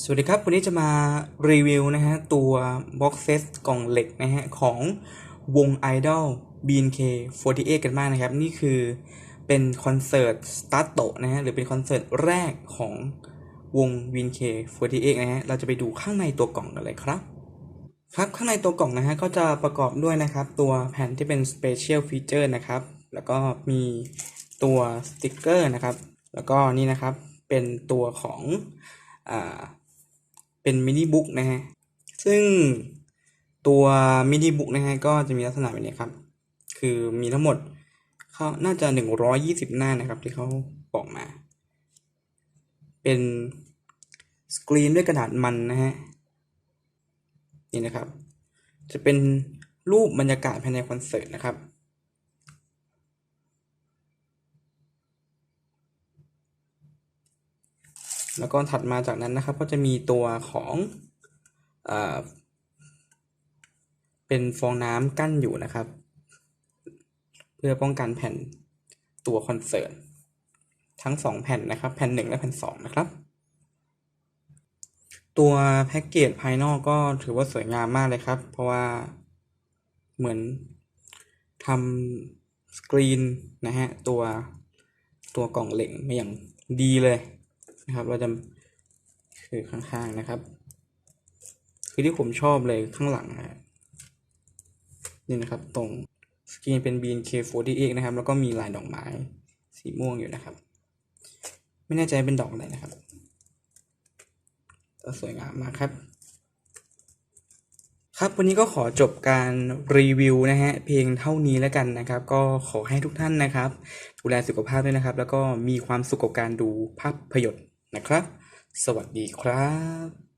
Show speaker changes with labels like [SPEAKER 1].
[SPEAKER 1] สวัสดีครับ วันนี้จะมารีวิวนะฮะ ตัวบ็อกเซตกล่องเหล็กนะฮะ ของวง Idol BNK48 กันบ้างนะครับ นี่คือเป็นคอนเสิร์ตสตาร์โตนะฮะ หรือเป็นคอนเสิร์ตแรกของวง BNK48 นะฮะ เราจะไปดูข้างในตัวกล่องกันเลยครับ ครับ ข้างในตัวกล่องนะฮะ ก็จะประกอบด้วยนะครับ ตัวแผ่นที่เป็น Special Feature นะครับ แล้วก็มีตัวสติกเกอร์นะครับ แล้วก็นี่นะครับ เป็นตัวของอ่า เป็นมินิบุ๊กนะฮะ ซึ่งตัวมินิบุ๊กนะฮะก็จะมีลักษณะแบบนี้ครับ คือมีทั้งหมดเขาน่าจะหนึ่งร้อยยี่สิบหน้านะครับ ที่เขาบอกมา เป็นสกรีนด้วยกระดาษมันนะฮะ นี่นะครับ จะเป็นรูปบรรยากาศภายในคอนเสิร์ตนะครับ แล้วก็ถัดมาจากนั้นนะครับก็จะมีตัวของเอ่อเป็นฟองน้ำกั้นอยู่นะครับ เพื่อป้องกันแผ่นตัวคอนเสิร์ตทั้งสองแผ่นนะครับ แผ่นหนึ่งและแผ่นสองนะครับ ตัวแพ็กเกจภายนอกก็ถือว่าสวยงามมากเลยครับ เพราะว่าเหมือนทำสกรีนนะฮะ ตัวตัวกล่องเหล็กมาอย่างดีเลย นะครับเราจะคือข้างๆนะครับ คือที่ผมชอบเลยข้างหลังนะนี่นะครับตรงสกรีนเป็น BNK48 นะครับ แล้วก็มีลายดอกไม้สีม่วงอยู่นะครับ ไม่แน่ใจเป็นดอกอะไรนะครับสวยงามมากครับ ครับวันนี้ก็ขอจบการรีวิวนะฮะเพียงเท่านี้แล้วกันนะครับ ก็ขอให้ทุกท่านนะครับ ดูแลสุขภาพด้วยนะครับ แล้วก็มีความสุขกับการดูภาพยนตร์ นะครับ สวัสดีครับ